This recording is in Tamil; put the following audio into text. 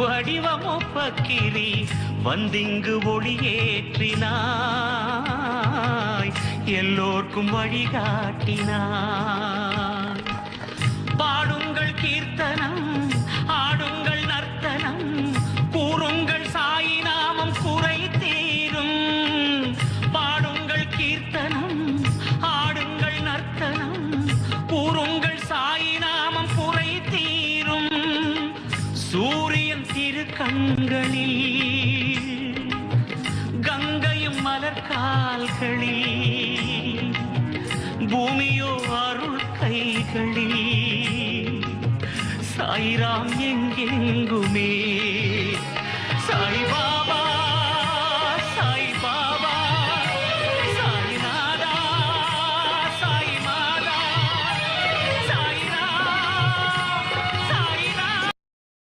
வடிவமோ பக்கிரி வந்திங்கு ஒளியேற்றினாய். எல்லோர்க்கும் வழிகாட்டினாய். பாடுங்கள் கீர்த்தனம் ஆடுங்கள் நர்த்தனம் கூறுங்கள் சாயி நாமம் குறை தீரும் பாடுங்கள் கீர்த்தனம் ஆடுங்கள் நர்த்தனம் கூறுங்கள் சாயி நாமம் குறை தீரும் சூரிய கண்களில் கங்கையும் மலர் கால்களில் பூமியோ அருள் கைகளில் சாய்ராம் எங்கெங்குமே